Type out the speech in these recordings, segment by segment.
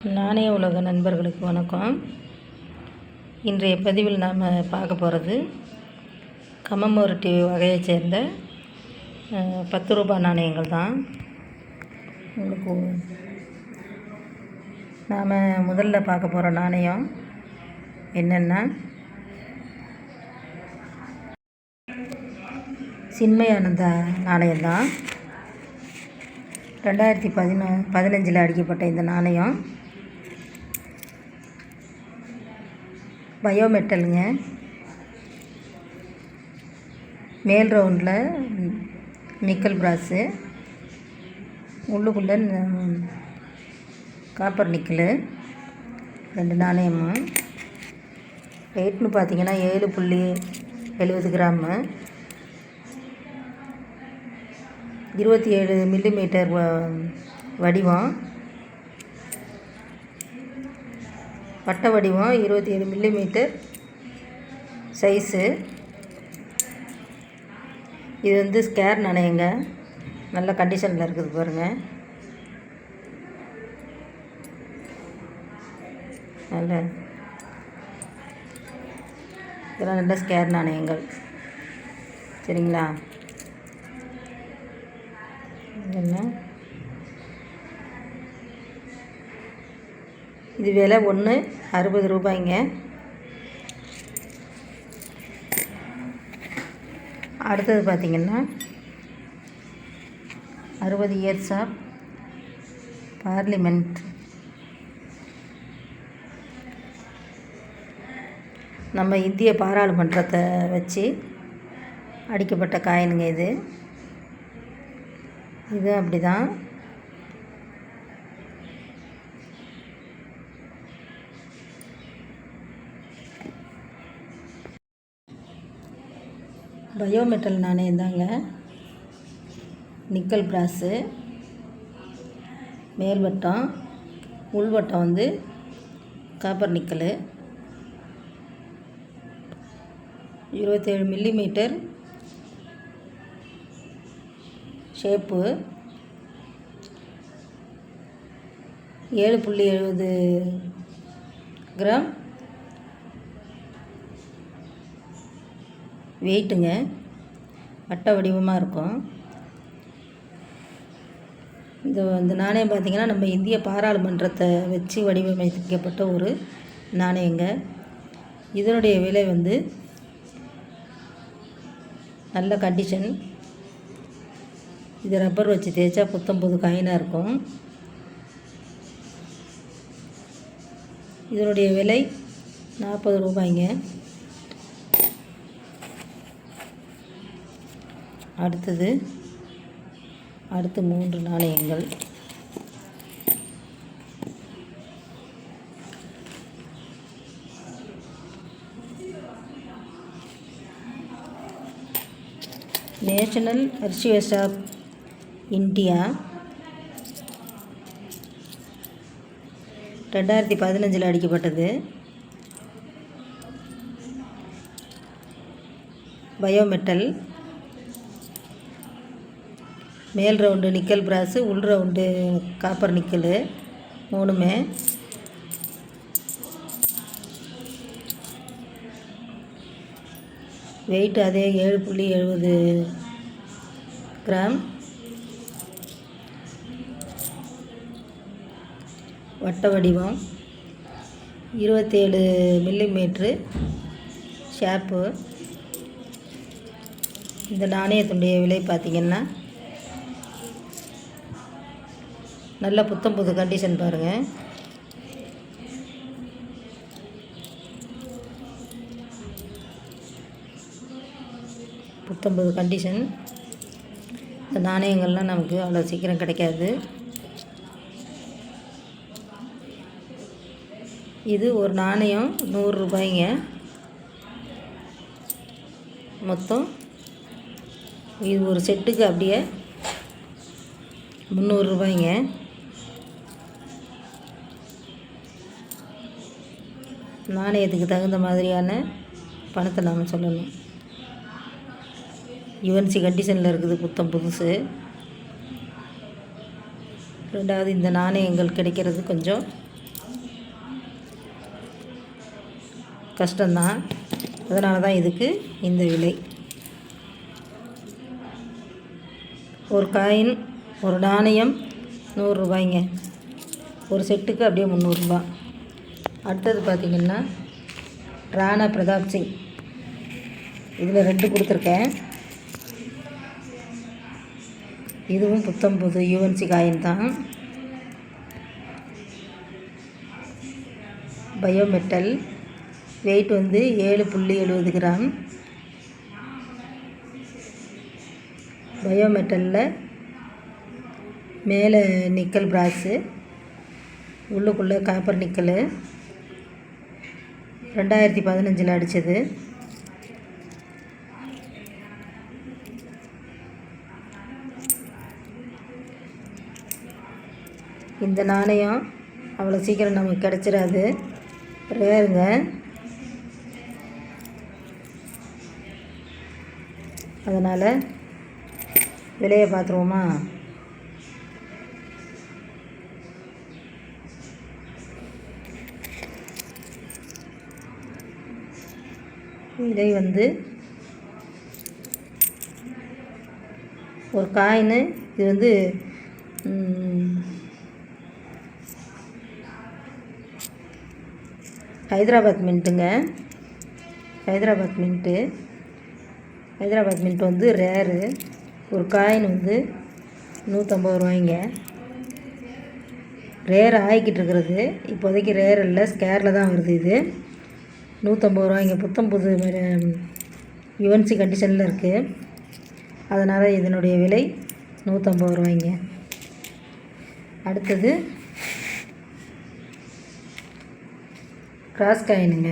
நாணய உலக நண்பர்களுக்கு வணக்கம். இன்றைய பதிவில் நாம் பார்க்க போகிறது கம்மமோரட்டி வகையைச் சேர்ந்த பத்து ரூபாய் நாணயங்கள் தான். உங்களுக்கு நாம் முதல்ல பார்க்க போகிற நாணயம் என்னென்னா சின்மயானந்தா நாணயம்தான் ரெண்டாயிரத்தி பதினொ பதினஞ்சில் அடிக்கப்பட்ட இந்த நாணயம். பயோமெட்டலுங்க. மேல் ரவுண்டில் நிக்கல் பிராஸு உள்ளுக்குள்ளே காப்பர் நிக்கலு. ரெண்டு நாணயமும். வெயிட்னு பார்த்தீங்கன்னா ஏழு புள்ளி எழுபது கிராமு. இருபத்தி ஏழு மில்லிமீட்டர் வடிவம். வட்ட வடிவம் இருபத்தி ஏழு மில்லிமீட்டர் சைஸு இது வந்து ஸ்கேர் நாணயங்க நல்ல கண்டிஷனில் இருக்குது பாருங்கள் நல்ல இதெல்லாம் நல்ல ஸ்கேர் நாணயங்கள். சரிங்களா? என்ன இது விலை ஒன்று அறுபது ரூபாய்ங்க. அடுத்தது பார்த்திங்கன்னா அறுபது இயர்ஸ் ஆஃப் பார்லிமெண்ட் நம்ம இந்திய பாராளுமன்றத்தை வச்சு அடிக்கப்பட்ட காயினுங்க இது. இது அப்படி தான் பயோமெட்டல் நாணயம் தாங்க நிக்கல் பிராஸு மேல்வட்டம் உள்வட்டம் வந்து காப்பர் நிக்கலு இருபத்தேழு மில்லிமீட்டர் ஷேப்பு ஏழு புள்ளி எழுபது கிராம் வெயிட்டுங்க வட்ட வடிவமாக இருக்கும். இந்த இந்த நாணயம் பார்த்திங்கன்னா நம்ம இந்திய பாராளுமன்றத்தை வச்சு வடிவமைக்கப்பட்ட ஒரு நாணயங்க. இதனுடைய விலை வந்து நல்ல கண்டிஷன் இது ரப்பர் வச்சு தேய்ச்சா புத்தம்போது காயினாக இருக்கும். இதனுடைய விலை நாற்பது ரூபாய்ங்க. அடுத்தது அடுத்து மூன்று நாணயங்கள். நேஷனல் அர்ச்சிவஸ் ஆஃப் இந்தியா ரெண்டாயிரத்தி பதினஞ்சில் அடிக்கப்பட்டது. பயோமெட்டல் மேல் ரவுண்டு நிக்கல் பிராஸு உள் ரவுண்டு காப்பர் நிக்கல் மூணுமே. வெயிட் அதே ஏழு புள்ளி எழுபது கிராம். வட்ட வடிவம் இருபத்தேழு மில்லிமீட்ரு ஷாப்பு. இந்த நாணயத்துடைய விலை பார்த்திங்கன்னா நல்ல புத்தம் புது கண்டிஷன் பாருங்கள் புத்தம்பது கண்டிஷன் இந்த நாணயங்கள்லாம் நமக்கு அவ்வளோ சீக்கிரம் கிடைக்காது. இது ஒரு நாணயம் நூறு ரூபாய்ங்க. மொத்தம் இது ஒரு செட்டுக்கு அப்படியே முந்நூறு நாணயத்துக்கு தகுந்த மாதிரியான பணத்தை நாம் சொல்லணும். யுஎன்சி கண்டிஷனில் இருக்குது புத்தம் புதுசு. ரெண்டாவது இந்த நாணயங்கள் கிடைக்கிறது கொஞ்சம் கஷ்டம்தான். அதனால தான் இதுக்கு இந்த விலை. ஒரு காயின் ஒரு நாணயம் நூறுரூபாய்ங்க ஒரு செட்டுக்கு அப்படியே முந்நூறுரூபா அடுத்தது பார்த்திங்கன்னா ராணா பிரதாப் சிங். இதில் ரெண்டு கொடுத்துருக்கேன். இதுவும் புத்தம் புது யூஎன்சி காயின் தான். பயோமெட்டல். வெயிட் வந்து ஏழு புள்ளி எழுபது கிராம். பயோமெட்டலில் மேலே நிக்கல் பிராஸு. உள்ளுக்குள்ளே காப்பர் நிக்கலு. ரெண்டாயிரத்தி பதினஞ்சில் அடித்தது இந்த நாணயம் அவ்வளோ சீக்கிரம் நமக்கு கிடச்சிடாது ரேருங்க அதனால் விலையை பார்த்துருவோமா? இதை வந்து ஒரு காயினு இது வந்து ஹைதராபாத் மின்ட்டுங்க. ஹைதராபாத் மின்ட்டு. ஹைதராபாத் மின்ட் வந்து ரேரு. ஒரு காயின் வந்து நூற்றம்பது ரூபாய்ங்க. ரேர் ஆகிக்கிட்டு இருக்கிறது. இப்போதைக்கு ரேர் இல்லை. ஸ்கேரில் தான் வருது இது. நூற்றம்பது ரூபாய்ங்க புத்தம் புது யுஎன்சி கண்டிஷனில் இருக்குது அதனால் இதனுடைய விலை நூற்றம்பது ரூபாய்ங்க. அடுத்தது கிராஸ் காயினுங்க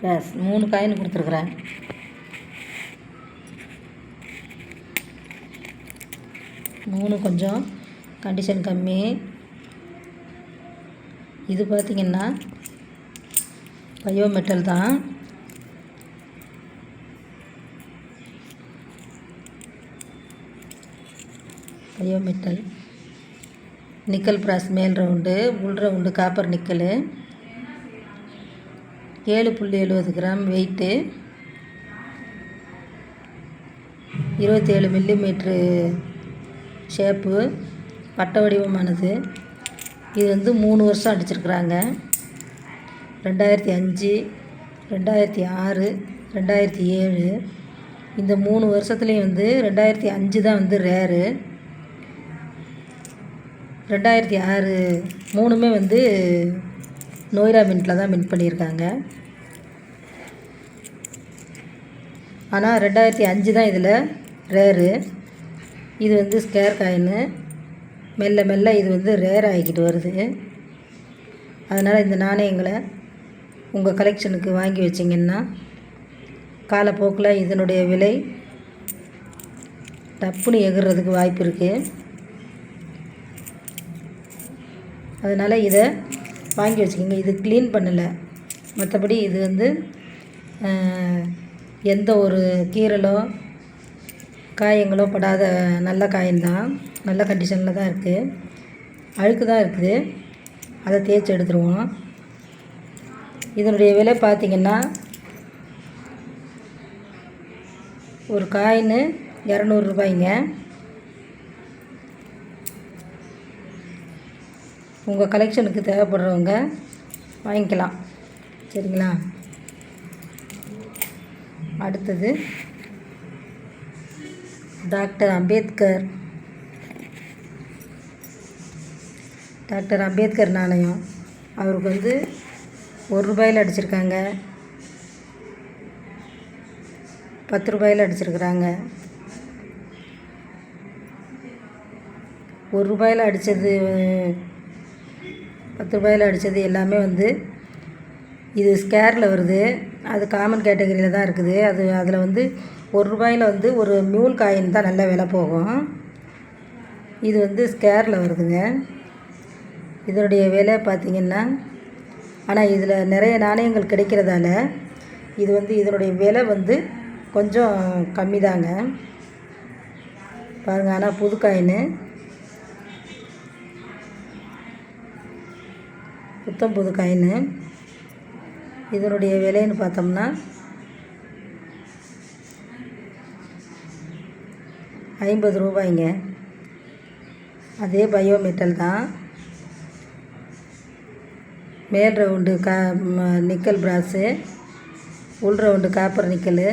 கிராஸ் மூணு காயின் கொடுத்துருக்குறேன். மூணு கொஞ்சம் கண்டிஷன் கம்மி. இது பார்த்திங்கன்னா பயோமெட்டல் தான். பயோமெட்டல். நிக்கல் பிராஸ் மேல் ரவுண்டு உள் ரவுண்டு காப்பர் நிக்கலு. ஏழு புள்ளி எழுபது கிராம் வெயிட்டு. இருபத்தேழு மில்லிமீட்ரு ஷேப்பு. வட்ட வடிவமானது. இது வந்து மூணு வருஷம் அடிச்சிருக்கிறாங்க. ரெண்டாயிரத்தி அஞ்சு ரெண்டாயிரத்தி ஆறு ரெண்டாயிரத்தி ஏழு. இந்த மூணு வருஷத்துலேயும் வந்து ரெண்டாயிரத்தி அஞ்சு தான் வந்து ரேரு ரெண்டாயிரத்தி ஆறு மூணுமே வந்து நோய்ரா மின்ட்டில் தான் மின்ட் பண்ணியிருக்காங்க. ஆனால் ரெண்டாயிரத்தி அஞ்சு தான் இதில் ரேரு இது வந்து ஸ்கேர் காயின்னு மெல்ல மெல்ல இது வந்து ரேர் ஆகிக்கிட்டு வருது. அதனால் இந்த நாணயங்களை உங்கள் கலெக்ஷனுக்கு வாங்கி வச்சிங்கன்னா காலப்போக்கில் இதனுடைய விலை டப்புன்னு எகிறதுக்கு வாய்ப்பு இருக்குது அதனால் இதை வாங்கி வச்சுக்கோங்க. இது க்ளீன் பண்ணலை. மற்றபடி இது வந்து எந்த ஒரு கீறலோ காயங்களோ படாத நல்ல காயின் தான் நல்ல கண்டிஷனில் தான் இருக்குது அழுக்கு தான் இருக்குது. அதை தேய்ச்சி எடுத்துருவோம். இதனுடைய விலை பார்த்திங்கன்னா ஒரு காயின் இரநூறுபாய்ங்க உங்கள் கலெக்ஷனுக்கு தேவைப்படுறவங்க வாங்கிக்கலாம். சரிங்களா? அடுத்தது டாக்டர் அம்பேத்கர். டாக்டர் அம்பேத்கர் நாணயம் அவருக்கு வந்து ஒரு ரூபாயில் அடிச்சிருக்காங்க. பத்து ரூபாயில் அடிச்சிருக்கிறாங்க. ஒரு ரூபாயில் அடித்தது பத்து ரூபாயில் அடித்தது எல்லாமே வந்து இது ஸ்கேரில் வருது. அது காமன் கேட்டகரியில் தான் இருக்குது. அது அதில் வந்து ஒரு ரூபாயில் வந்து ஒரு மியூல் காயின் தான் நல்ல விலை போகும். இது வந்து ஸ்கேரில் வருதுங்க. இதனுடைய விலை பார்த்திங்கன்னா ஆனால் இதில் நிறைய நாணயங்கள் கிடைக்கிறதால இது வந்து இதனுடைய விலை வந்து கொஞ்சம் கம்மி தாங்க பாருங்கள் ஆனால் புது காயின் புத்தம் புது காயின் இதனுடைய விலைன்னு பார்த்தோம்னா ஐம்பது ரூபாய்ங்க. அதே பயோமெட்டல் தான். மேல் ரவுண்டு கா நிக்கல் பிராஸு உள் ரவுண்டு காப்பர் நிக்கல்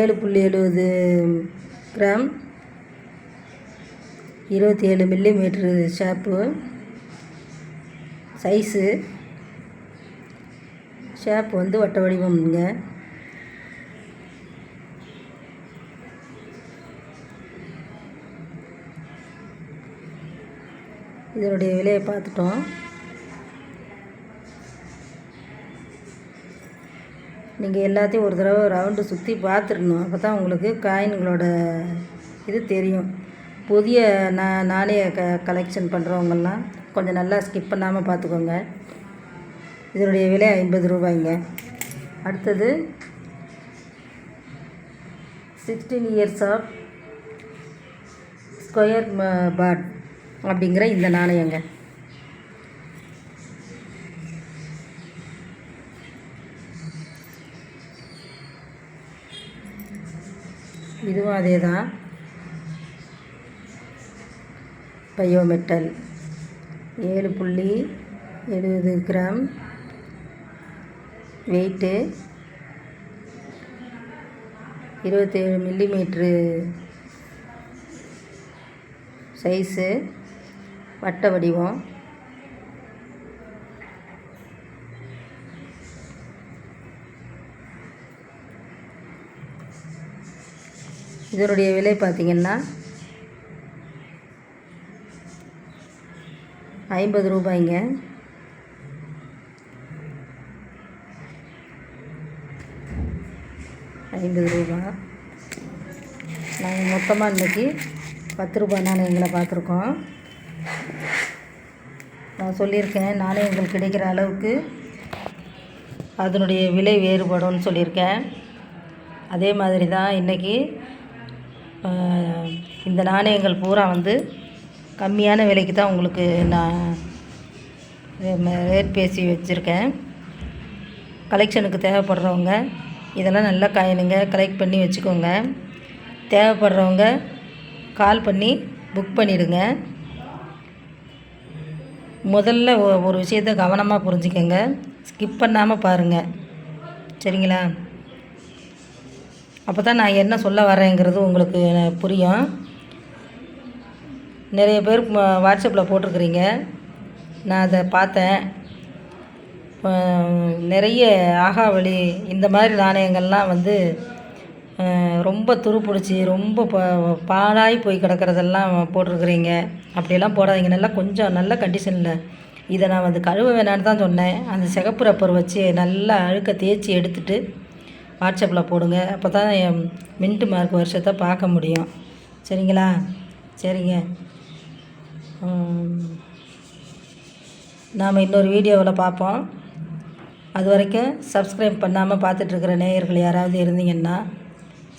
ஏழு புள்ளி எழுபது கிராம். இருபத்தி ஏழு millimetre shape size shape வந்து வட்ட வடிவம்ங்க. இதனுடைய விலையை பார்த்துட்டோம். நீங்கள் எல்லாத்தையும் ஒரு தடவை ரவுண்டு சுற்றி பார்த்துடணும். அப்போ தான் உங்களுக்கு காயின்களோட இது தெரியும். புதிய நா நாணய க கலெக்ஷன் பண்ணுறவங்கெல்லாம் கொஞ்சம் நல்லா ஸ்கிப் பண்ணாமல் பார்த்துக்கோங்க. இதனுடைய விலை ஐம்பது ரூபாய்ங்க. அடுத்தது sixteen years of square pot அப்படிங்கிற இந்த நாணயங்க. இதுவும் அதே தான் பயோமெட்டல். ஏழு புள்ளி எழுபது கிராம். வெயிட்டு இருபத்தேழு மில்லிமீட்ரு சைஸு வட்ட வடிவம். இதனுடைய விலை பார்த்திங்கன்னா ஐம்பது ரூபாய்ங்க. ஐம்பது ரூபா. நாங்கள் மொத்தமாக இன்றைக்கி பத்து ரூபாய் நாணயங்களை பார்த்துருக்கோம். நான் சொல்லியிருக்கேன் நாணயங்கள் கிடைக்கிற அளவுக்கு அதனுடைய விலை வேறுபடும்னு சொல்லியிருக்கேன். அதே மாதிரி தான் இன்றைக்கி இந்த நாணயங்கள் பூரா வந்து கம்மியான விலைக்கு தான் உங்களுக்கு நான் ரேட் பேசி வச்சுருக்கேன். கலெக்ஷனுக்கு தேவைப்படுறவங்க இதெல்லாம் நல்லா காயினுங்க கலெக்ட் பண்ணி வச்சுக்கோங்க. தேவைப்படுறவங்க கால் பண்ணி புக் பண்ணிவிடுங்க முதல்ல ஒ- ஒரு விஷயத்த கவனமாக புரிஞ்சுக்கோங்க. ஸ்கிப் பண்ணாமல் பாருங்கள் சரிங்களா? அப்போ தான் நான் என்ன சொல்ல வரேங்கிறது உங்களுக்கு புரியும். நிறைய பேர் வாட்ஸ்அப்பில் போட்டிருக்கிறீங்க. நான் அதை பார்த்தேன். நிறைய ஆகாவளி இந்த மாதிரி நாணயங்கள்லாம் வந்து ரொம்ப துருப்பிடிச்சி ரொம்ப ப- பாழாய் போய் கிடக்கிறதெல்லாம் போட்டிருக்கிறீங்க. அப்படியெல்லாம் போடாதீங்க. நல்லா கொஞ்சம் நல்ல கண்டிஷனில் இதை நான் வந்து கழுவ வேணான்னு தான் சொன்னேன். அந்த சிகப்பு ரப்பர் வச்சு நல்லா அழுக்க தேய்ச்சி எடுத்துட்டு வாட்ஸ்அப்பில் போடுங்க. அப்போ தான் என் மின்ட்டு மார்க் வருஷத்தை பார்க்க முடியும். சரிங்களா? சரிங்க. நாம் இன்னொரு வீடியோவில் பார்ப்போம். அது வரைக்கும் சப்ஸ்கிரைப் பண்ணாமல் பார்த்துட்ருக்கிற நேயர்கள் யாராவது இருந்தீங்கன்னா